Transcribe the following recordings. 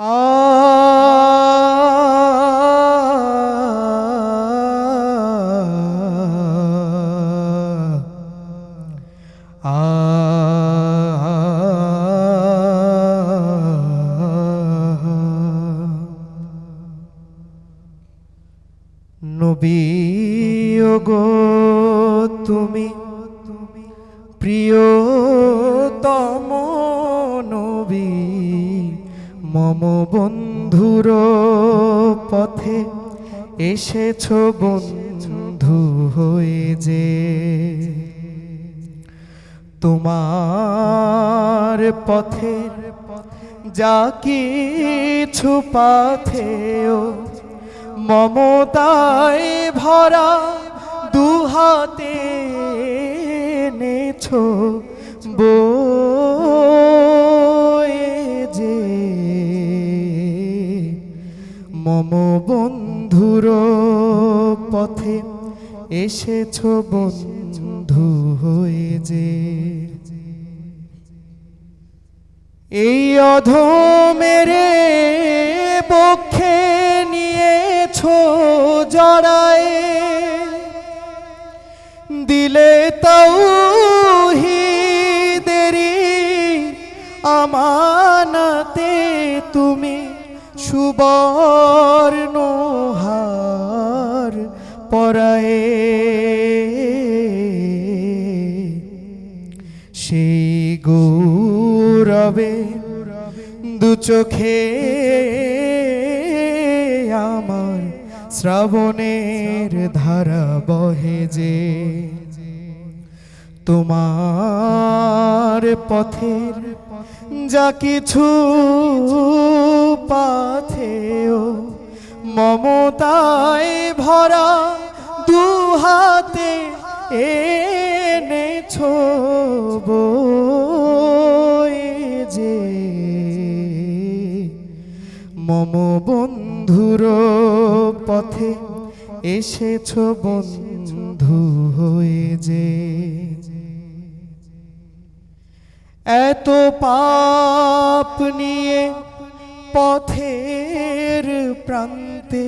নবী গো তুমি প্রিয়তম মম বন্ধুর পথে এসেছ বন্ধু হয়ে যে। তোমার পথের যা কিছু পাথেও মমতায় ভরা দুহাতে নেছ বয়ে মম বন্ধুর পথে এসেছ বন্ধু হয়ে যে। এই অধমেরে বক্ষে নিয়েছ জড়ায়। দিলে তাও দেরি আমানাতে তুমি সুবর্ণ হার পরায়ে। সেই গৌরবে দু চোখে আমার শ্রাবণের ধারা বহে যে। তোমার পথের যা কিছু পাথেও মমতায় ভরা দু হাতে এনেছ যে। মম বন্ধুর পথে এসেছ বন্ধু হয়ে যে। এত পাপ নিয়ে পথের প্রান্তে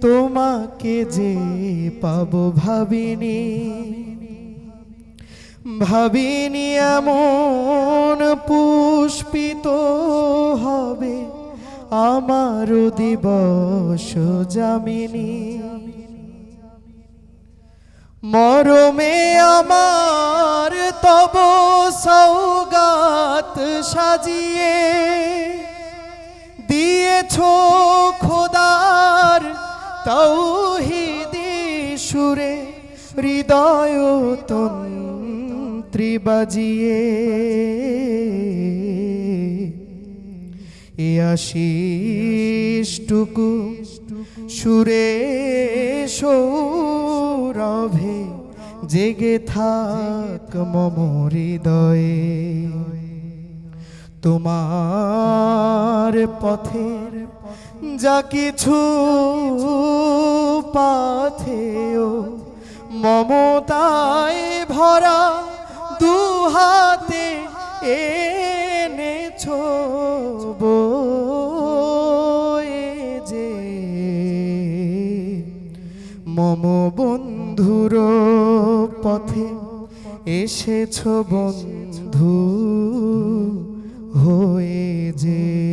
তোমাকে যে পাবো ভাবিনি। ভাবিনি এমন পুষ্পিত হবে আমার দিবস জামিনী মরমে আমার তব সৌগাত সাজিয়ে দিয়েছ খোদার তৌহিদি সুরে, হৃদয় তন্ত্রী বাজিয়ে। এ আশিসটুকু সুরে সৌরভে জেগে থাক মম হৃদয়ে। তোমার পথের যা কিছু পাথেও মমতায় ভরা দু হাতে এনেছ যে। মম বন্ধুর পথে এসেছ বন্ধু হয়ে যে